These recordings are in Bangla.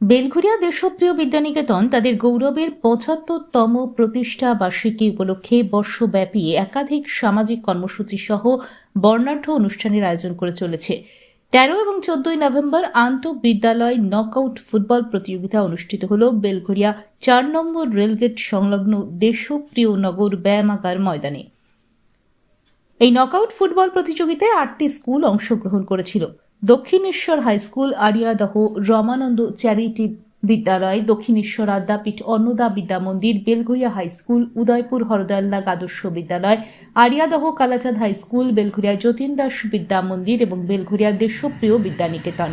বেলঘুরিয়া দেশপ্রিয় বিদ্যানিকেতন তাদের গৌরবের পঁচাত্তরতম প্রতিষ্ঠা বার্ষিকী উপলক্ষে বর্ষব্যাপী একাধিক সামাজিক কর্মসূচি সহ বর্ণাঢ্য অনুষ্ঠানের আয়োজন করে চলেছে। তেরো এবং চোদ্দই নভেম্বর আন্তঃবিদ্যালয় নকআউট ফুটবল প্রতিযোগিতা অনুষ্ঠিত হল বেলঘুরিয়া চার নম্বর রেলগেট সংলগ্ন দেশপ্রিয় নগর ব্যায়ামাগার ময়দানে। এই নকআউট ফুটবল প্রতিযোগিতায় আটটি স্কুল অংশগ্রহণ করেছিল। Dakshineswar high school Ariadaha Ramananda charity বিদ্যালয়, দক্ষিণেশ্বর আদ্যাপীঠ অন্নদা বিদ্যা মন্দির বেলঘুরিয়া হাই স্কুল, উদয়পুর হরদয়াল্লাগ আদর্শ বিদ্যালয়, আরিয়াদহ কালাচাঁদ হাই স্কুল বেলঘুরিয়া যতীন দাস বিদ্যা মন্দির এবং বেলঘুরিয়া দেশপ্রিয় বিদ্যানিকেতন।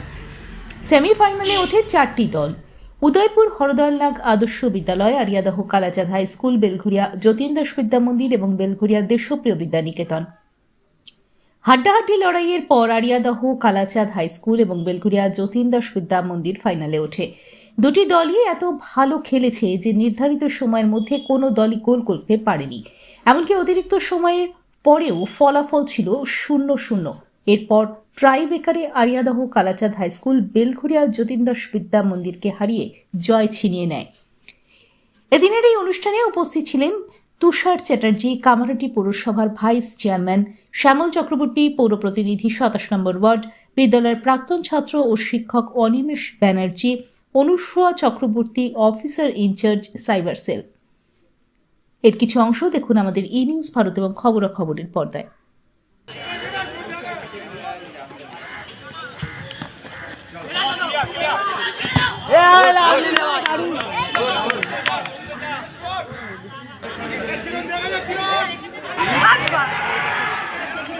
সেমিফাইনালে ওঠে চারটি দল। উদয়পুর হরদয়াল্লাগ আদর্শ বিদ্যালয়, আরিয়াদহ কালাচাঁদ হাই স্কুল বেলঘুরিয়া যতীন দাস বিদ্যা মন্দির এবং বেলঘুরিয়া দেশপ্রিয় বিদ্যানিকেতন। হাড্ডাহাড্ডি লড়াইয়ের পর আরিয়াদহ, কালাচাঁদ হাইস্কুল এবং বেলঘুরিয়া যতীন দাস বিদ্যা মন্দির ফাইনালে ওঠে। দুটি দলই এত ভালো খেলেছে যে নির্ধারিত সময়ের মধ্যে কোনো দলই গোল করতে পারেনি। এমনকি অতিরিক্ত সময়ের পরেও ফলাফল ছিল শূন্য শূন্য এরপর ট্রাইবেকারে আরিয়াদহ, কালাচাঁদ হাই স্কুল বেলঘুরিয়া যতীন দাস বিদ্যা মন্দিরকে হারিয়ে জয় ছিনিয়ে নেয়। এদিনের এই অনুষ্ঠানে উপস্থিত ছিলেন তুষার চ্যাটার্জি, কামারহাটি পৌরসভার ভাইস চেয়ারম্যান শ্যামল চক্রবর্তী, পৌর প্রতিনিধি, সাতাশ নম্বর ওয়ার্ড, বিদ্যালয়ের প্রাক্তন ছাত্র ও শিক্ষক Animesh Banerjee, Anusuya Chakraborty, officer in charge cyber cell. এর কিছু অংশ দেখুন আমাদের ই নিউজ ভারত এবং খবরাখবরের পর্দায়।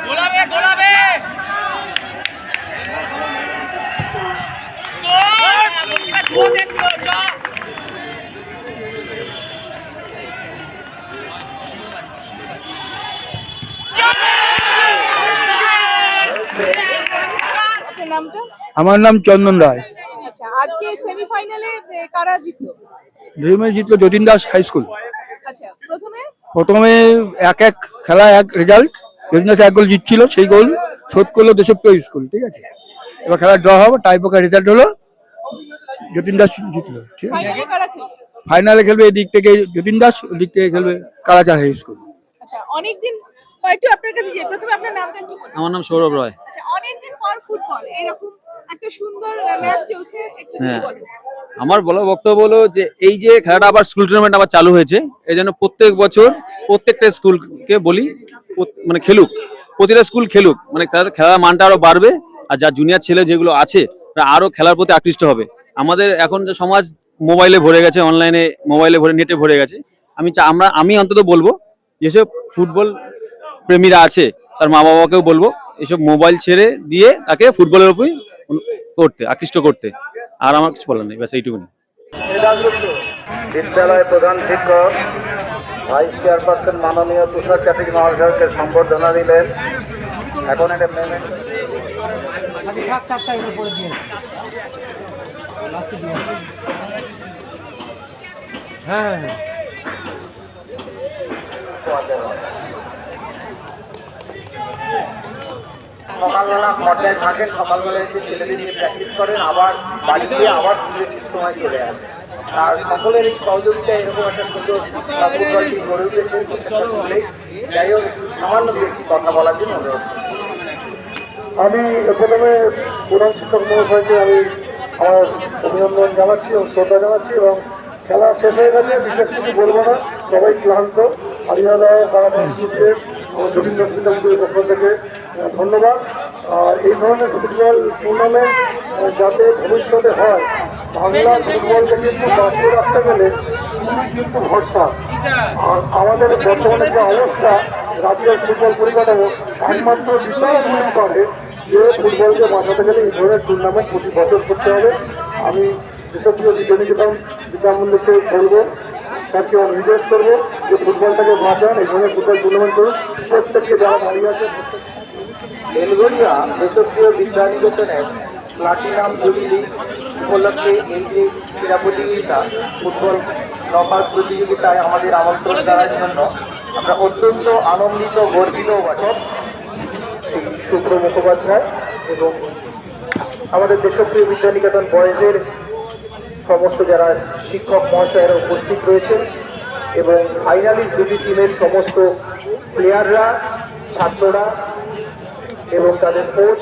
গোলাবে গোলাবে আমার নাম চন্দন রায়। আচ্ছা আজকে সেমিফাইনালে কারা জিতলো? ড্রিমে জিতলো যতীন দাস হাই স্কুল। আচ্ছা প্রথমে? প্রথমে এক এক খেলা এক রেজাল্ট। যতীন এক গোল জিতছিল সেই গোল শোধ করল দেশপ্রিয় স্কুল ঠিক আছে? এবার খেলা ড্র হবে টাই পোকার রেজাল্ট হলো যতীন দাস জিতলো ঠিক আছে? ফাইনালে খেলবে? এদিক থেকে যতীন দাস ওদিক থেকে খেলবে কালাচা হাই স্কুল। আচ্ছা অনেকদিন একটু আপনার কাছে যে প্রথমে আপনার নামটা একটু আমার নাম সৌরভ রয়। আচ্ছা অনেকদিন পর ফুটবল এরকম একটা সুন্দর ম্যাচ চলছে একটু হ্যাঁ। বলেন। আমার বলা বক্তব্য হলো যে এই যে খেলাটা আবার স্কুল টুর্নামেন্ট আবার চালু হয়েছে এই জন্য প্রত্যেক বছর প্রত্যেকটা স্কুলকে বলি মানে খেলুক, প্রতিটা স্কুল খেলুক মানে তাদের খেলার মানটা আরও বাড়বে, আর যা জুনিয়র ছেলে যেগুলো আছে, তারা আরও খেলার প্রতি আকৃষ্ট হবে। আমাদের এখন যে সমাজ মোবাইলে ভরে গেছে অনলাইনে মোবাইলে ভরে নেটে ভরে গেছে, আমি আমরা আমি অন্তত বলব, যেসব ফুটবল প্রেমীরা আছে, তার মা বাবাকেও বলব, এসব মোবাইল ছেড়ে দিয়ে তাকে ফুটবলের উপরই করতে, আকৃষ্ট করতে। আর আমার কিছু বলার নেই, ব্যাস এইটুকুনি। বিদ্যালয় প্রধান শিক্ষক ভাইস চেয়ারপারসন মাননীয় তুষার চ্যাটার্জি মহাশয়কে সম্বর্ধনা দিলেন। এখন এটা পেমেন্ট সকালবেলা পর্যায়ে থাকেন, সকালবেলা এসে ছেলেদের নিয়ে প্র্যাকটিস করেন, আবার বাড়ি গিয়ে আবার সময় চলে আসেন। আর সকলের এই সহযোগিতায় এরকম একটা সুন্দর ফুটবল গড়ে উঠেছে যাই হোক সামান্য একটি কথা বলার জন্য অনুরোধ আমি প্রথমে প্রধান শিক্ষক মহাশয়কে আমি আমার অভিনন্দন জানাচ্ছি এবং শ্রদ্ধা জানাচ্ছি এবং খেলা শেষ হয়ে গেছে, বিশেষ কিছু বলব না, সবাই ক্লান্ত। হরিয়ানা কারাবাসীদের রবীন্দ্র সীতামপুরের পক্ষ থেকে ধন্যবাদ। আর এই ধরনের ফুটবল টুর্নামেন্ট যাতে ভবিষ্যতে হয়, বাংলা ফুটবলকে কিন্তু বাঁচিয়ে রাখতে গেলে কিন্তু ভরসা। আর আমাদের বর্তমানে যে অবস্থা, রাজ্যের ফুটবল পরিকাঠামো, একমাত্র বিশাল মনে করে যে ফুটবলকে বাঁচাতে গেলে এই ধরনের টুর্নামেন্ট প্রতি বছর করতে হবে। আমি বিশেষজ্ঞ বিজ্ঞানীকেতন বিদ্যামূল্যকে বলব। তাকে নির্দেশ করব যে ফুটবলটাকে বাঁচান এই ধরনের ফুটবল টুর্নামেন্ট করুন। প্রত্যেককে যারা দাঁড়িয়ে আছে বেলগড়িয়া দেশপ্রিয় বিদ্যানিকেতনের প্লাটিনাম জুবিলি উপলক্ষে এই যে ক্রীড়া প্রতিযোগিতা ফুটবল নকআউট প্রতিযোগিতায় আমাদের আমন্ত্রণ জানার জন্য আমরা অত্যন্ত আনন্দিত, গর্বিত বাচক শুক্র মুখোপাধ্যায় এবং আমাদের দেশপ্রিয় বিদ্যানিকেতন বয়েজের সমস্ত যারা শিক্ষক মহাশয়েরা উপস্থিত রয়েছেন এবং ফাইনালিস্ট দুটি টিমের সমস্ত প্লেয়াররা ছাত্ররা এবং তাদের কোচ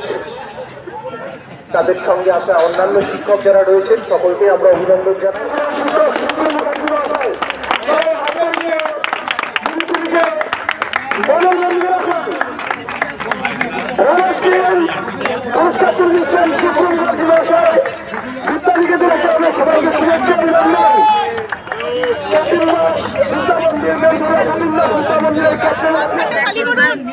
তাদের সঙ্গে আসা অন্যান্য শিক্ষক যারা রয়েছেন, সকলকে আমরা অভিনন্দন জানাই।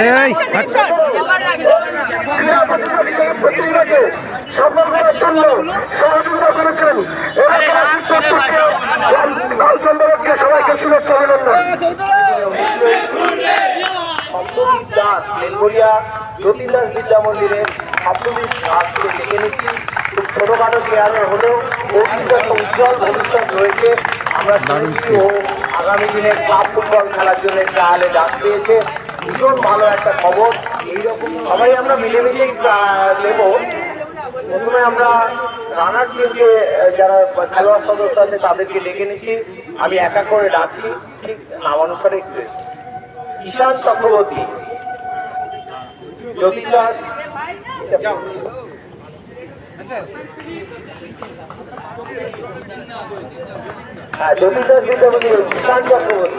এই করেছেন লালচন্দ্রকে সবাইকে শুভেচ্ছা অভিনন্দন দাস যতীন দাস বিদ্যা মন্দিরে আজকে ডেকে নিচ্ছি ছোটখাটো প্লেয়ারের হলেও কিন্তু একটা উজ্জ্বল ভবিষ্যৎ রয়েছে। আমরা শুনেছি ও আগামী দিনে ক্লাব ফুটবল খেলার জন্য ট্রায়ালে ডাক পেয়েছে ভীষণ ভালো একটা খবর। এইরকম সবাই আমরা মিলেমিশেই আহ, নেব। প্রথমে আমরা রানার টিমকে যারা খেলোয়াড় সদস্য আছে তাদেরকে ডেকে নিচ্ছি। আমি এক এক করে ডাকছি। ঠিক নামানুসারে একটু। ঈশান চক্রবর্তী। দাস হ্যাঁ জ্যোতি দাস বিদ্যাপতি ঈশান চক্রবর্তী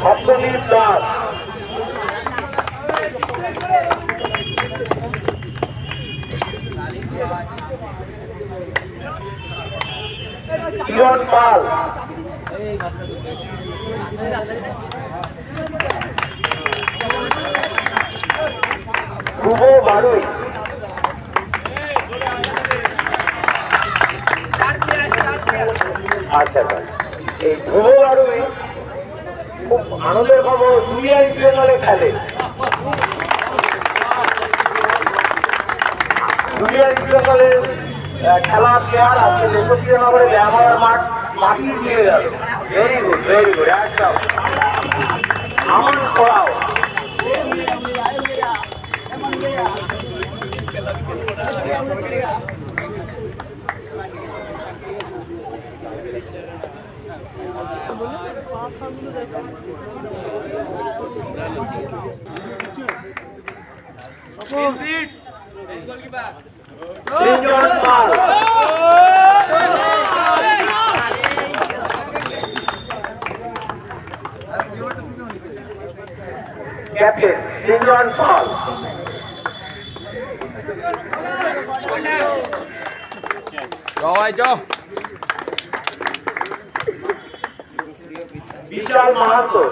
সপ্তদীপ দাস কিরণ পাল। বাড়ুই আচ্ছা আচ্ছা। এই ধ্রুব বাড়ুই খুব আনন্দের খবর বেঙ্গলে খেলে। জুনিয়র ইস্ট খেলার প্লেয়ার আজকে দেশপ্রিয় নগরে ব্যবহার মাঠ মাটিয়ে দিয়ে গেল ভেরি গুড ভেরি গুড একদম। করাও। সৃজন পাল ক্যাপ্টেন সৃজন পাল বিশাল মাহাতো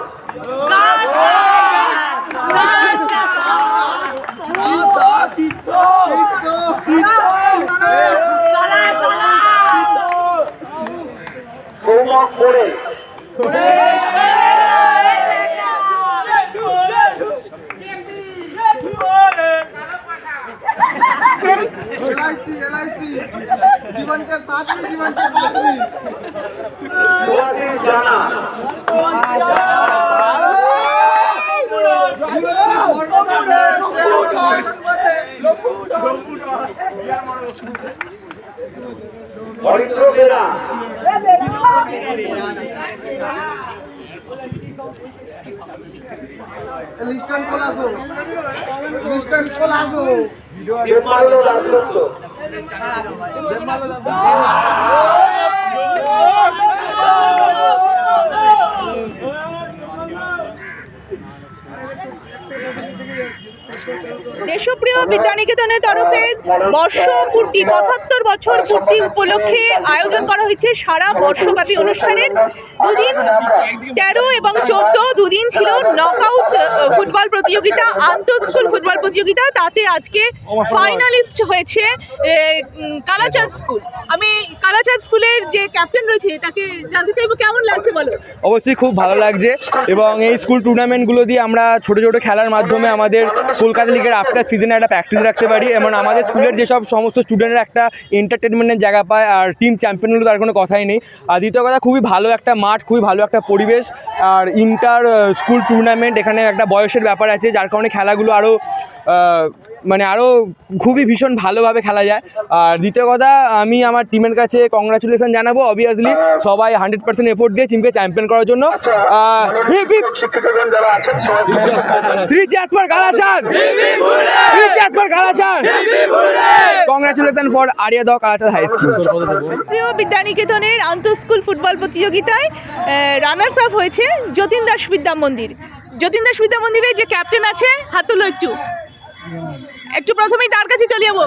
করে एलआईसी एलआईसी जीवन के साथ में जीवन के बाद में जाना और इसरो बेड़ा লিস্টন কোলাসো লিস্টন কোলাসো বেমালো রাজত্ব বেমালো রাজত্ব দেশপ্রিয় বিদ্যানিকেতনের তরফে বর্ষপূর্তি, পঁচাত্তর বছর পূর্তি উপলক্ষে আয়োজন করা হয়েছে সারা বর্ষব্যাপী অনুষ্ঠানের। দুদিন তেরো এবং চোদ্দ দুদিন ছিল নকআউট ফুটবল প্রতিযোগিতা আন্তঃ স্কুল ফুটবল প্রতিযোগিতা। তাতে আজকে ফাইনালিস্ট হয়েছে কালাচাঁদ স্কুল। আমি কালাচাঁদ স্কুলের যে ক্যাপ্টেন রয়েছে, তাকে জানতে চাইব, কেমন লাগছে বলো? অবশ্যই খুব ভালো লাগছে এবং এই স্কুল টুর্নামেন্টগুলো দিয়ে আমরা ছোটো ছোটো খেলার মাধ্যমে আমাদের কলকাতা লিগের আফটার সিজনে একটা প্র্যাকটিস রাখতে পারি এবং আমাদের স্কুলের যেসব সমস্ত স্টুডেন্টরা একটা এন্টারটেনমেন্টের জায়গা পায় আর টিম চ্যাম্পিয়ন হলে তার কোনো কথাই নেই। আর দ্বিতীয় কথা, খুবই ভালো একটা মাঠ, খুবই ভালো একটা পরিবেশ। আর ইন্টার স্কুল টুর্নামেন্ট এখানে একটা বয়সের ব্যাপার আছে, যার কারণে খেলাগুলো আরও মানে আরও খুবই ভীষণ ভালোভাবে খেলা যায়। আর দ্বিতীয় কথা আমি আমার টিমের কাছে কংগ্রাচুলেশন জানাব অবভিয়াসলি সবাই হান্ড্রেড পার্সেন্ট এফোর্ট দিয়ে টিমকে চ্যাম্পিয়ন করার জন্য। কংগ্রাচুলেশন ফর আরিয়া দাও কালাচাঁদ। হাই স্কুল প্রিয় বিদ্যানিকেতনের আন্তঃস্কুল ফুটবল প্রতিযোগিতায় রানার্স আপ হয়েছে যতীন দাস বিদ্যা মন্দির। যতীন দাস বিদ্যা মন্দিরের যে ক্যাপ্টেন আছে হাত তুলো একটু। একটু প্রথমেই তার কাছে চলে যাব।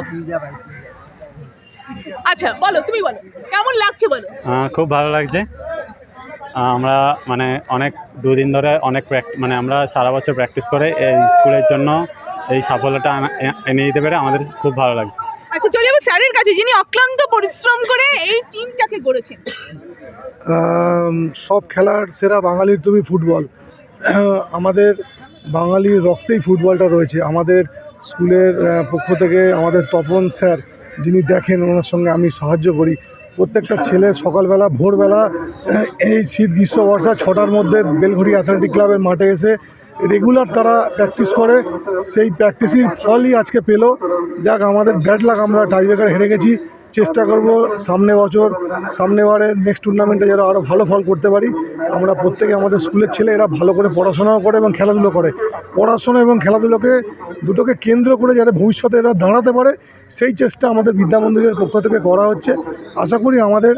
আচ্ছা বলো তুমি বলো কেমন লাগছে বলো? খুব ভালো লাগছে। আমরা মানে অনেক দুদিন ধরে অনেক মানে আমরা সারা বছর প্র্যাকটিস করে এই স্কুলের জন্য এই সাফল্যটা এনে দিতে পেরে আমাদের খুব ভালো লাগছে। আচ্ছা চলে যাব স্যারের কাছে যিনি অক্লান্ত পরিশ্রম করে এই টিমটাকে গড়েছেন। সব খেলার সেরা বাঙালির তুমি ফুটবল। আমাদের বাঙালির রক্তেই ফুটবলটা রয়েছে। আমাদের স্কুলের পক্ষ থেকে আমাদের তপন স্যার যিনি দেখেন ওনার সঙ্গে আমি সাহায্য করি। প্রত্যেকটা ছেলে সকালবেলা, ভোরবেলা, এই শীত গ্রীষ্ম, বর্ষা ছটার মধ্যে বেলঘড়ি অ্যাথলেটিক ক্লাবের মাঠে এসে রেগুলার তারা প্র্যাকটিস করে। সেই প্র্যাকটিসের ফলই আজকে পেল। যাক, আমাদের ব্যাড লাগ আমরা টাইব্রেকার হেরে গেছি। চেষ্টা করব সামনে বছর সামনে বারে নেক্সট টুর্নামেন্টে যারা আরও ভালো ফল করতে পারি। আমরা প্রত্যেকে আমাদের স্কুলের ছেলে এরা ভালো করে পড়াশোনাও করে এবং খেলাধুলো করে। পড়াশোনা এবং খেলাধুলোকে দুটোকে কেন্দ্র করে যারা ভবিষ্যতে এরা দাঁড়াতে পারে সেই চেষ্টা আমাদের বিদ্যা মন্দিরের পক্ষ থেকে করা হচ্ছে। আশা করি আমাদের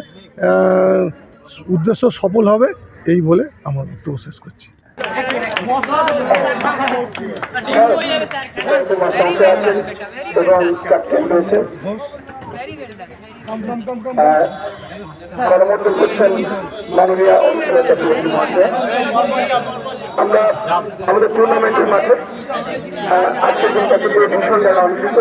উদ্দেশ্য সফল হবে এই বলে আমার বক্তব্য শেষ করছি। এবং ক্যাপ্টেন রয়েছে। কর্মরত করছেন মাননীয় আমরা আমাদের টুর্নামেন্টের মাঠে আজকে দিনটাকে পুরো ভীষণ যারা অনুষ্ঠিত